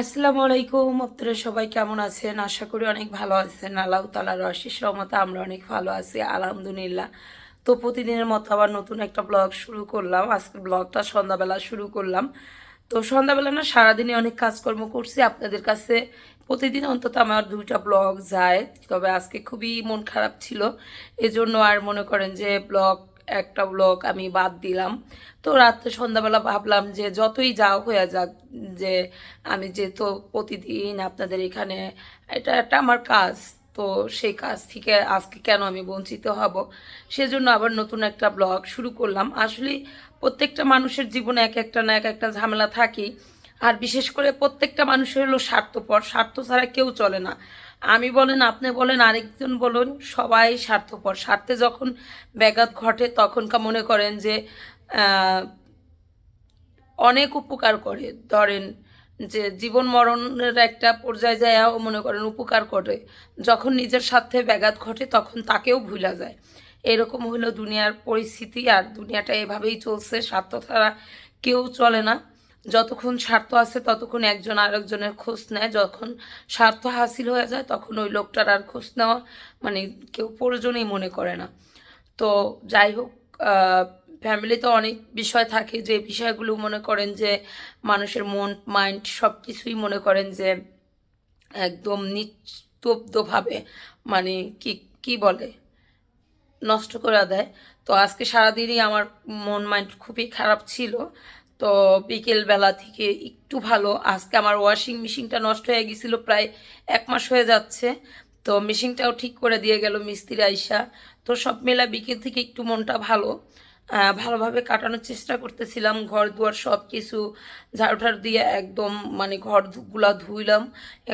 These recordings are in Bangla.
আসসালামু আলাইকুম। আপনারা সবাই কেমন আছেন? আশা করি অনেক ভালো আছেন। আল্লাহ তালার অশেষ রহমতে আমরা অনেক ভালো আছি, আলহামদুলিল্লাহ। তো প্রতিদিনের মতো আবার নতুন একটা ব্লগ শুরু করলাম। আজকে ব্লগটা সন্ধ্যাবেলা শুরু করলাম। তো সন্ধ্যাবেলা না সারাদিনে অনেক কাজকর্ম করছি। আপনাদের কাছে প্রতিদিন অন্তত আমার দুইটা ব্লগ যায়। তবে আজকে খুবই মন খারাপ ছিল। এজন্য আর মনে করেন যে ব্লগ একটা ব্লগ আমি বাদ দিলাম। তো রাত্রে সন্ধ্যাবেলা ভাবলাম যে যতই যাও হয়ে যাক, যে আমি যেহেতু প্রতিদিন আপনাদের এখানে, এটা একটা আমার কাজ, তো সেই কাজ থেকে আজকে কেন আমি বঞ্চিত হব? সেজন্য আবার নতুন একটা ব্লগ শুরু করলাম। আসলে প্রত্যেকটা মানুষের জীবনে এক একটা না এক একটা ঝামেলা থাকি আর বিশেষ করে প্রত্যেকটা মানুষের হলো স্বার্থপর, স্বার্থ ছাড়া কেউ চলে না। আমি বলেন, আপনি বলেন, আরেকজন বলুন, সবাই স্বার্থপর। স্বার্থে যখন ব্যাঘাত ঘটে তখনকার মনে করেন যে অনেক উপকার করে। ধরেন যে, জীবন মরণের একটা পর্যায়ে যায়ও মনে করেন উপকার করে। যখন নিজের স্বার্থে ব্যাঘাত ঘটে, তখন তাকেও ভুলা যায়। এরকম হলো দুনিয়ার পরিস্থিতি, আর দুনিয়াটা এভাবেই চলছে, স্বার্থ ছাড়া কেউ চলে না। যতক্ষণ স্বার্থ আছে, ততক্ষণ একজন আরেকজনের খোঁজ নেয়। যখন স্বার্থ হাসিল হয়ে যায়, তখন ওই লোকটার আর খোঁজ নেওয়া মানে কেউ প্রয়োজনই মনে করে না। তো যাই হোক ফ্যামিলিতে অনেক বিষয় থাকে যে বিষয়গুলো মনে করেন যে মানুষের মন, মাইন্ড সব কিছুই মনে করেন যে একদম নিস্তব্ধভাবে মানে কি কি বলে? নষ্ট করে দেয়। তো আজকে সারাদিনই আমার মন, মাইন্ড খুবই খারাপ ছিল। তো বিকেলবেলা থেকে একটু ভালো। আজকে আমার ওয়াশিং মেশিনটা নষ্ট হয়ে গেছিল প্রায় এক মাস হয়ে যাচ্ছে। তো মেশিনটাও ঠিক করে দিয়ে গেল মিস্ত্রি আইসা। তো সব মেলা বিকেল থেকে একটু মনটা ভালো। ভালোভাবে কাটানোর চেষ্টা করতেছিলাম, ঘর দুয়ার সব কিছু ঝাড়ুঠাড়ু দিয়ে একদম মানে ঘরগুলা ধুইলাম,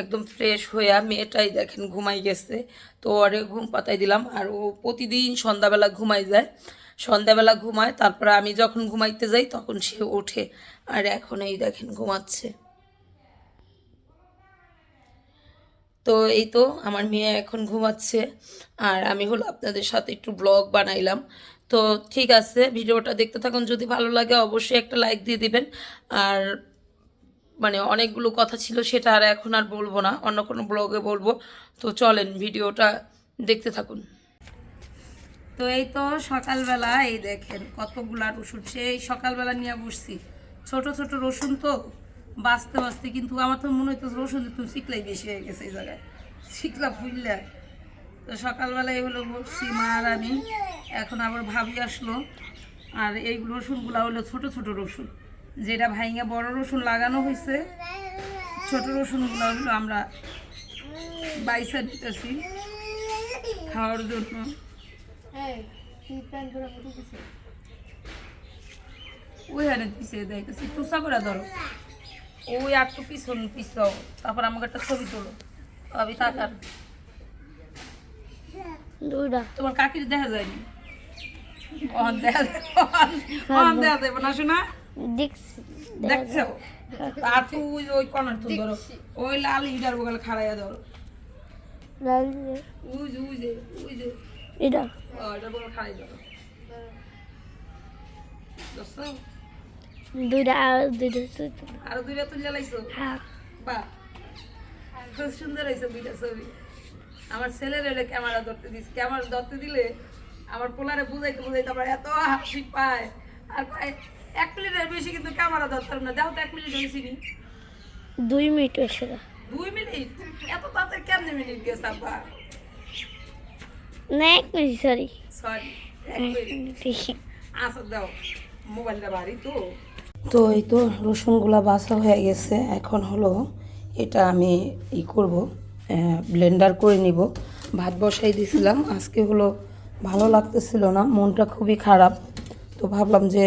একদম ফ্রেশ হইয়া মেয়েটাই দেখেন ঘুমাই গেছে। তো ওরে ঘুম পাতাই দিলাম। আর ও প্রতিদিন সন্ধ্যাবেলা ঘুমাই যায়। সন্ধ্যাবেলা ঘুমায়, তারপরে আমি যখন ঘুমাইতে যাই তখন সে ওঠে। আর এখন এই দেখেন ঘুমাচ্ছে। তো এই তো আমার মেয়ে এখন ঘুমাচ্ছে। আর আমি হলো আপনাদের সাথে একটু ব্লগ বানাইলাম। তো ঠিক আছে, ভিডিওটা দেখতে থাকুন। যদি ভালো লাগে অবশ্যই একটা লাইক দিয়ে দিবেন। আর মানে অনেকগুলো কথা ছিল সেটা আর এখন আর বলব না, অন্য কোনো ব্লগে বলব। তো চলেন ভিডিওটা দেখতে থাকুন। তো এই তো সকালবেলা, এই দেখেন কতগুলা রসুন, সেই সকালবেলা নিয়ে বসছি। ছোট ছোট রসুন তো বাঁচতে বাঁচতে কিন্তু আমার তো মনে হইতো রসুন তুমি শিখলাই বেশি হয়ে গেছে এই জায়গায় শিখলা ফুললা তো সকালবেলা এগুলো বসছি মা আর আমি এখন আবার ভাবি আসলো। আর এই রসুনগুলো হলো ছোট ছোট রসুন, যেটা ভাইঙ্গা বড় রসুন লাগানো হয়েছে ছোট রসুনগুলো হলো আমরা বাইসা দিতেছি খাওয়ার জন্য। ওই হানে পিছিয়ে দেখাইতেছি টুসা করে ধরো। ওই আর তো পিছন পিছাও তারপর আমাকে একটা ছবি তোলো। আমি তাকার তোমার কাকির দেখা যায়নি? অন দেখা অন দেখা যাবে না শোনা? দেখছি দেখছ? আর তুই ওই তুই ধরো। ওই লাল বগলে খাড়াইয়া ধরো। লাল এটা। দুইটা আর দুইটা সুতো দুইটা তুলে লাইছো? হ্যাঁ। বাহ। খুব সুন্দর হয়েছে দুইটা ছবি। আমার ছেলের ক্যামেরা ধরতে দিস ক্যামেরা ধরতে দিলে আমার পোলারে বুঝাইতে বুঝাইতে আমার এত হাসি পায়। আর এক মিনিটের বেশি কিন্তু ক্যামেরা ধরতাম না। যাও তো এক মিনিট হয়েছি নি দুই মিনিট দুই মিনিট? এত তাড়াতাড়ি কেমনে মিনিট গেছে আপা না এক মিনিট সরি আচ্ছা তো এই তো রসুনগুলা বাছা হয়ে গেছে এখন হলো এটা আমি ই করব ব্লেন্ডার করে নিব ভাত বসাই দিছিলাম আজকে হলো ভালো লাগতেছিল না মনটা খুবই খারাপ তো ভাবলাম যে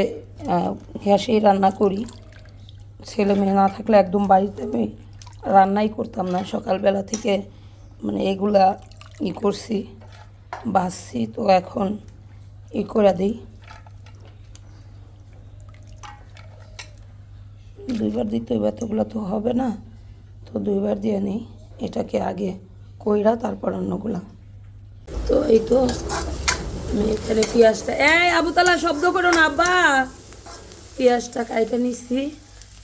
গ্যাসেই রান্না করি ছেলে মেয়ে না থাকলে একদম বাড়িতে আমি রান্নাই করতাম না সকালবেলা থেকে মানে এগুলা ই করছি বাছছি তো এখন ই করে দিই। দুইবার দিতে হইবে এতগুলো তো হবে না। তো দুইবার দিয়ে নিই, এটাকে আগে কইরা তারপর অন্যগুলা। তো এই তো আমি এখানে পেঁয়াজটা, এই আবুতলা, শব্দ করো না, আব্বা। পেঁয়াজটা কাইটা নিচ্ছি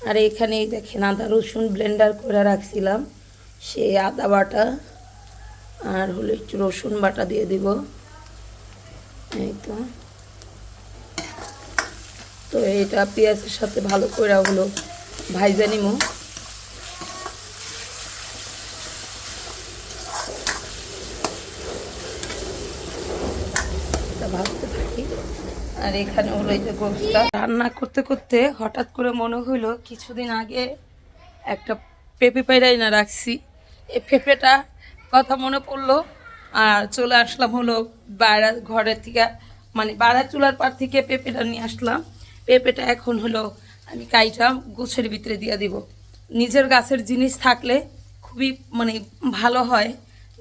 আর এখানে দেখেন আদা রসুন ব্লেন্ডার করে রাখছিলাম, সেই আদা বাটা। আর হলো একটু রসুন বাটা দিয়ে দিব। এই তো। তো এটা পেঁয়াজের সাথে ভালো করে হলো ভাইজা নিমো থাকি। আর এখানে হলো এই যে গোস্তটা রান্না করতে করতে হঠাৎ করে মনে হইল কিছুদিন আগে একটা পেঁপে পাইরাই না রাখছি। এই পেঁপেটা কথা মনে পড়ল, আর চলে আসলাম হলো বাইরে ঘরের থেকে মানে বাড়ার চুলার পার থেকে পেঁপেটা নিয়ে আসলাম। পেঁপেটা এখন হলো আমি কাইটা গোছের ভিতরে দিয়ে দিব। নিজের গাছের জিনিস থাকলে খুবই মানে ভালো হয়,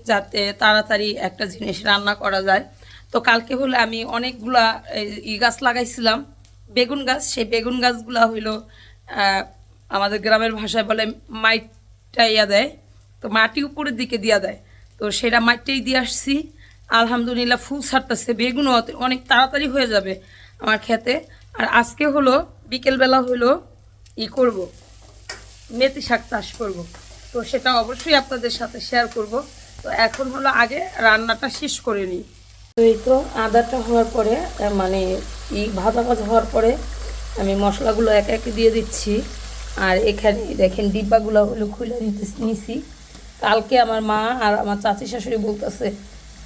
যাতে তাড়াতাড়ি একটা জিনিস রান্না করা যায়। তো কালকে হলো আমি অনেকগুলা ই গাছ লাগাইছিলাম, বেগুন গাছ। সেই বেগুন গাছগুলা হইল আমাদের গ্রামের ভাষায় বলে মাইটাইয়া দেয়। তো মাটি উপরের দিকে দিয়া দেয়। তো সেটা মাটিটাই দিয়ে আসছি। আলহামদুলিল্লাহ ফুল ছাড়তেছে, বেগুনও অনেক তাড়াতাড়ি হয়ে যাবে আমার খেতে। আর আজকে হলো, বিকেলবেলা হলো ই করব, মেথি শাক চাষ করব। তো সেটা অবশ্যই আপনাদের সাথে শেয়ার করব। তো এখন হলো আগে রান্নাটা শেষ করে নিই। তো এই তো আদাটা হওয়ার পরে মানে ই ভাজা ভাজা হওয়ার পরে আমি মশলাগুলো একে একে দিয়ে দিচ্ছি। আর এখানে দেখেন ডিব্বাগুলো হলো খুলে নিতে নিছি। কালকে আমার মা আর আমার চাচি শাশুড়ি বলতেছে,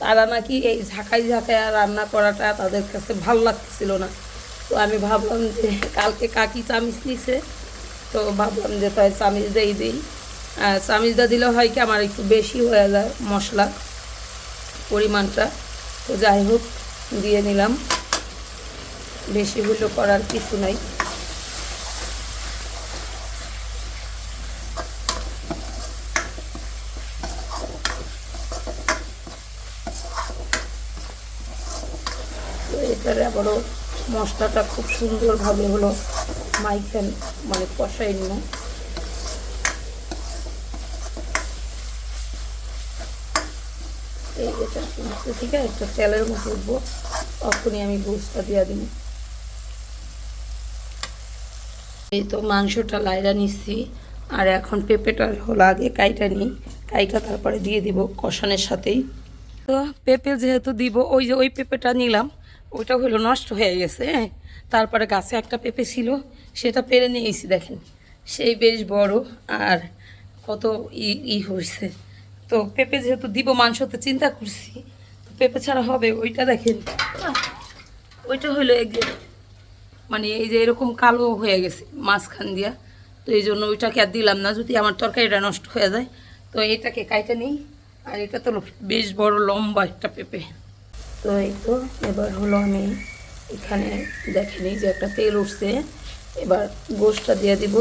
তারা নাকি এই ঝাঁকাই ঝাঁকায় রান্না করাটা তাদের কাছে ভালো লাগতেছিল না। তো আমি ভাবলাম যে কালকে কাকি চামিচ নিছে তো ভাবলাম যে তাই চামিচ দেই, দিই। চামিচটা দিলে হয় কি আমার একটু বেশি হয়ে যায় মশলা পরিমাণটা। তো যাই হোক, দিয়ে নিলাম। বেশি হইলেও করার কিছু নাই। তো এটারে আবারও মশলাটা খুব সুন্দরভাবে হলো মাইখান মানে কষাই নিল এই এটা মাছটা থেকে একটা তেলের মতো উঠবো। তখনই আমি গোসটা দিয়ে দিব। এই তো মাংসটা লাইরা নিচ্ছি। আর এখন পেঁপেটা হলো আগে কাইটা নিই। কাইটা তারপরে দিয়ে দিব কষানের সাথেই। তো পেঁপে যেহেতু দিব, ওই যে ওই পেঁপেটা নিলাম, ওইটা হলো নষ্ট হয়ে গেছে হ্যাঁ? তারপরে গাছে একটা পেঁপে ছিল, সেটা পেরে নিয়েছি, দেখেন। সেই বেশ বড় আর কত ই ই হয়েছে। তো পেঁপে যেহেতু দিব মাংসতে চিন্তা করছি, তো পেঁপে ছাড়া হবে ওইটা, দেখেন। ওইটা হলো একদিন মানে এই যে এরকম কালো হয়ে গেছে মাঝখান দিয়া। তো এই জন্য ওইটাকে আর দিলাম না, যদি আমার তরকারিটা নষ্ট হয়ে যায়, তো এটাকে কাইটা নিই। আর এটা তো বেশ বড় লম্বা একটা পেঁপে। তো এই তো, এবার হলো আমি এখানে দেখেনি যে একটা তেল উঠছে। এবার গোশটা দিয়ে দিব।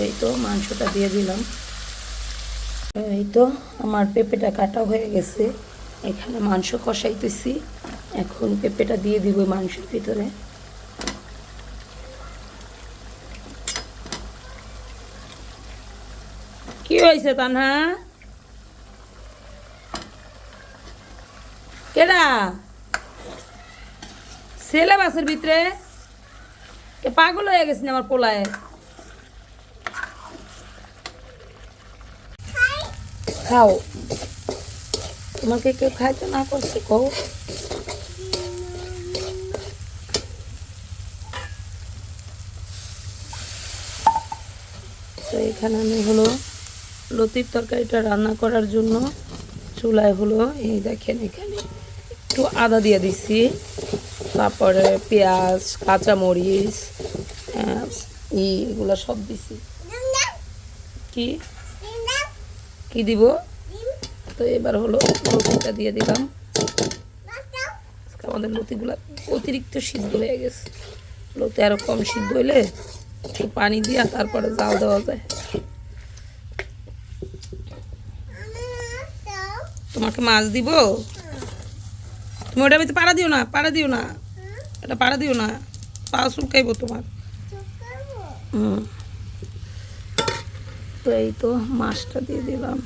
এই তো মাংসটা দিয়ে দিলাম। এই তো আমার পেঁপেটা কাটা হয়ে গেছে। এখানে মাংস কষাইতেছি। এখন পেঁপেটা দিয়ে দিব মাংসের ভিতরে। কি হয়েছে তানহা? কেডা? ছেলে বাসের ভিতরে পাগল হয়ে গেছে আমার পোলায়? খাও। তোমাকে কেউ খাইতে না করছে, কও। তো এখানে আমি হলো লতির তরকারিটা রান্না করার জন্য চুলায় হলো, এই দেখেন এখানে একটু আদা দিয়ে দিছি, তারপরে পেঁয়াজ, কাঁচামরিচ ই এগুলো সব দিছি। কি? কি দিব? তো এবার হলো লতিটা দিয়ে দিলাম। আমাদের লতিগুলো অতিরিক্ত সিদ্ধ হয়ে গেছে। লতি আরও কম সিদ্ধ হইলে একটু পানি দিয়া তারপরে জাল দেওয়া যায়। তোমাকে মাছ দিব? তুমি ওটা ভিতরে পাড়া দিও না পাড়া দিও না। এটা পাড়া দিও না। পা চুলকাইব তোমার। হুম। তো এই তো মাছটা দিয়ে দিলাম।